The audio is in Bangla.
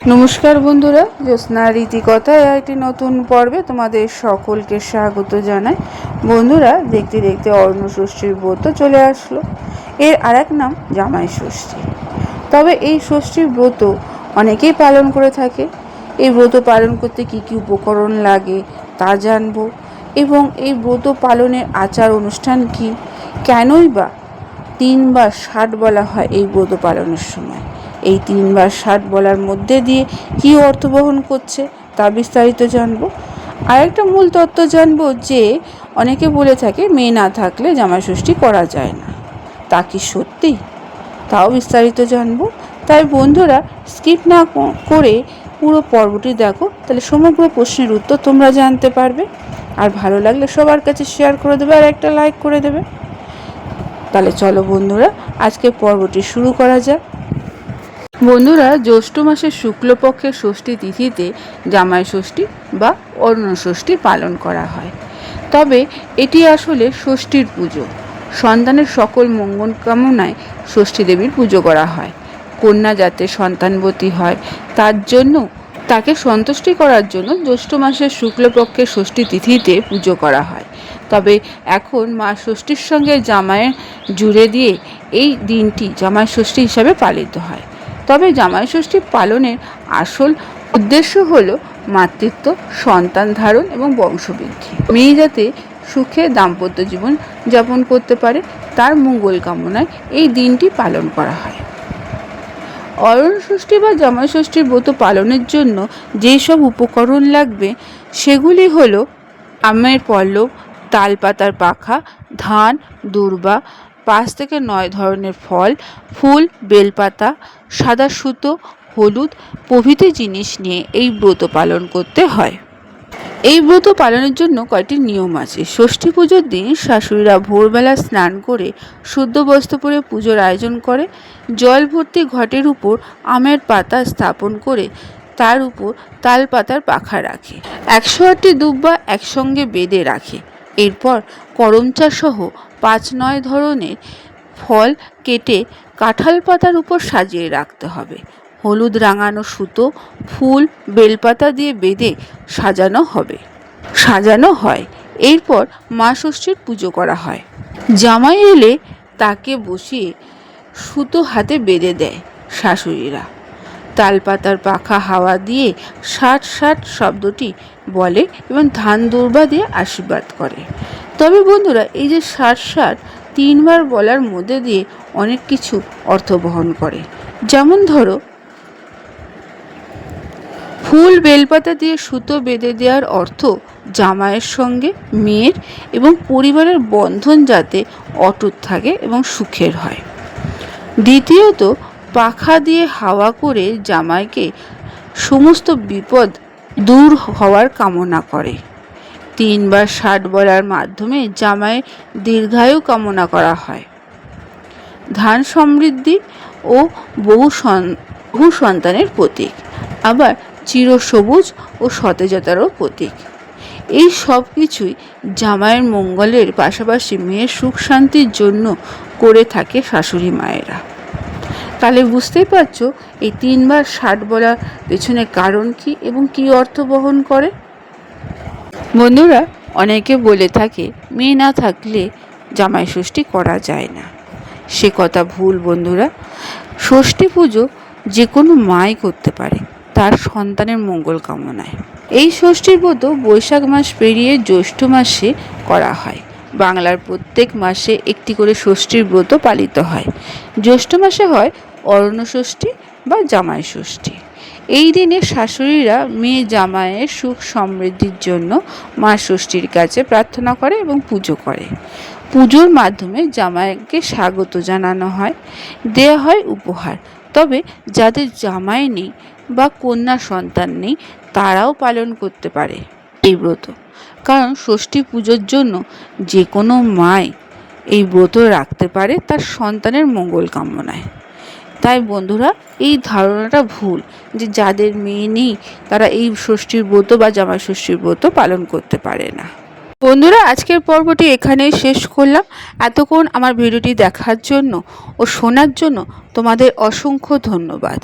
নমস্কার বন্ধুরা, জ্যোৎস্না রীতিকথায় একটি নতুন পর্বে তোমাদের সকলকে স্বাগত জানাই। বন্ধুরা, দেখতে দেখতে অর্ণ ষষ্ঠীর ব্রত চলে আসলো। এর আর এক নাম জামাই ষষ্ঠী। তবে এই ষষ্ঠীর ব্রত অনেকেই পালন করে থাকে। এই ব্রত পালন করতে কি কি উপকরণ লাগে তা জানব। এবং এই ব্রত পালনের আচার অনুষ্ঠান কি? কেনই বা তিনবার ষাট বলা হয় এই ব্রত পালনের সময়। এই তিনবার ষাট বলার মধ্যে দিয়ে কী অর্থ বহন করছে তা বিস্তারিত জানব। আরেকটা মূল তত্ত্ব জানব যে অনেকে বলে থাকে, মেয়ে না থাকলে জামাই ষষ্ঠী করা যায় না। তা কি সত্যি? তাও বিস্তারিত জানব। তাই বন্ধুরা স্কিপ না করে পুরো পর্বটি দেখো। তাহলে সমগ্র প্রশ্নের উত্তর তোমরা জানতে পারবে। আর ভালো লাগলে সবার কাছে শেয়ার করে দেবে আর একটা লাইক করে দেবে। তাহলে চলো বন্ধুরা আজকে পর্বটি শুরু করা যাক। বন্ধুরা, জ্যৈষ্ঠ মাসের শুক্লপক্ষের ষষ্ঠী তিথিতে জামাই ষষ্ঠী বা অরুণ ষষ্ঠী পালন করা হয়। তবে এটি আসলে ষষ্ঠীর পুজো। সন্তানের সকল মঙ্গল কামনায় ষষ্ঠী দেবীর পুজো করা হয়। কন্যা যাতে সন্তানবতী হয়, তার জন্য, তাকে সন্তুষ্টি করার জন্য জ্যৈষ্ঠ মাসের শুক্লপক্ষের ষষ্ঠী তিথিতে পুজো করা হয়। তবে এখন মা ষষ্ঠীর সঙ্গে জামাইয়ের জুড়ে দিয়ে এই দিনটি জামাই ষষ্ঠী হিসাবে পালিত হয়। তবে জামাই ষষ্ঠী পালনের আসল উদ্দেশ্য হল মাতৃত্ব, সন্তান ধারণ এবং বংশবৃদ্ধি। মেয়ে যাতে সুখে দাম্পত্য জীবন যাপন করতে পারে, তার মঙ্গল কামনায় এই দিনটি পালন করা হয়। অরণ ষষ্ঠী বা জামাই ষষ্ঠীর ব্রত পালনের জন্য যেসব উপকরণ লাগবে, সেগুলি হলো আমের পল্লব, তালপাতার পাখা, ধান, দূর্বা পাঁচ থেকে নয় ধরনের ফল, ফুল, বেলপাতা, সাদা সুতো, হলুদ প্রভৃতি জিনিস নিয়ে এই ব্রত পালন করতে হয়। এই ব্রত পালনের জন্য কয়েকটি নিয়ম আছে? ষষ্ঠী পুজোর দিন শাশুড়িরা ভোরবেলা স্নান করে শুদ্ধ বস্ত্র পরে পুজোর আয়োজন করে, জল ভর্তি ঘটের উপর আমের পাতা স্থাপন করে তার উপর তাল পাতার পাখা রাখে। একশো আটটি দুব্বা একসঙ্গে বেঁধে রাখে। এরপর করমচা সহ পাঁচ নয় ধরনের ফল কেটে কাঁঠাল পাতার উপর সাজিয়ে রাখতে হবে। হলুদ রাঙানো সুতো, ফুল, বেলপাতা দিয়ে বেঁধে সাজানো হবে। সাজানো হয়। এরপর মা ষষ্ঠীর পুজো করা হয়। জামাই এলে তাকে বসিয়ে সুতো হাতে বেঁধে দেয় শাশুড়িরা। তালপাতার পাখা হাওয়া দিয়ে ষাট ষাট শব্দটি বলে এবং ধান দুর্বা দিয়ে আশীর্বাদ করে। তবে বন্ধুরা, এই যে ষাট ষাট তিনবার বলার মধ্যে দিয়ে অনেক কিছু অর্থ বহন করে। যেমন ধরো, ফুল বেলপাতা দিয়ে সুতো বেঁধে দেওয়ার অর্থ জামাইয়ের সঙ্গে, মেয়ের এবং পরিবারের বন্ধন যাতে অটুট থাকে এবং সুখের হয়। দ্বিতীয়ত পাখা দিয়ে হাওয়া করে জামাইকে সমস্ত বিপদ দূর হওয়ার কামনা করে। তিনবার ষাট বলার মাধ্যমে জামাইয়ের দীর্ঘায়ু কামনা করা হয়। ধান সমৃদ্ধি ও বহু বহু সন্তানের প্রতীক, আবার চিরসবুজ ও সতেজতারও প্রতীক। এই সব কিছুই জামাইয়ের মঙ্গলের পাশাপাশি মেয়ের সুখ শান্তির জন্য করে থাকে শাশুড়ি মায়েরা। তাহলে বুঝতেই পারছ, এই তিনবার ষাট বলার পেছনে কারণ কি এবং কি অর্থ বহন করে? বন্ধুরা, অনেকে বলে থাকে, মেয়ে না থাকলে জামাই ষষ্ঠী করা যায় না। সে কথা ভুল, বন্ধুরা। ষষ্ঠী পুজো যে কোনো মাই করতে পারে, তার সন্তানের মঙ্গল কামনায়। এই ষষ্ঠীর ব্রত বৈশাখ মাস পেরিয়ে জ্যৈষ্ঠ মাসে করা হয়। বাংলার প্রত্যেক মাসে একটি করে ষষ্ঠীর ব্রত পালিত হয়। জ্যৈষ্ঠ মাসে হয় অরণ্য ষষ্ঠী বা জামাই ষষ্ঠী। এই দিনে শাশুড়িরা মেয়ে জামাইয়ের সুখ সমৃদ্ধির জন্য মা ষষ্ঠীর কাছে প্রার্থনা করে এবং পুজো করে। পুজোর মাধ্যমে জামাইকে স্বাগত জানানো হয়, দেয়া হয় উপহার। তবে যাদের জামাই নেই বা কন্যা সন্তান নেই, তারাও পালন করতে পারে এই ব্রত। কারণ ষষ্ঠী পুজোর জন্য যে কোনো মাই এই ব্রত রাখতে পারে তার সন্তানের মঙ্গল কামনায়। তাই বন্ধুরা, এই ধারণাটা ভুল যে যাদের মেয়ে নেই তারা এই ষষ্ঠীর ব্রত বা জামাই ষষ্ঠীর ব্রত পালন করতে পারে না। বন্ধুরা, আজকের পর্বটি এখানেই শেষ করলাম। এতক্ষণ আমার ভিডিওটি দেখার জন্য ও শোনার জন্য তোমাদের অসংখ্য ধন্যবাদ।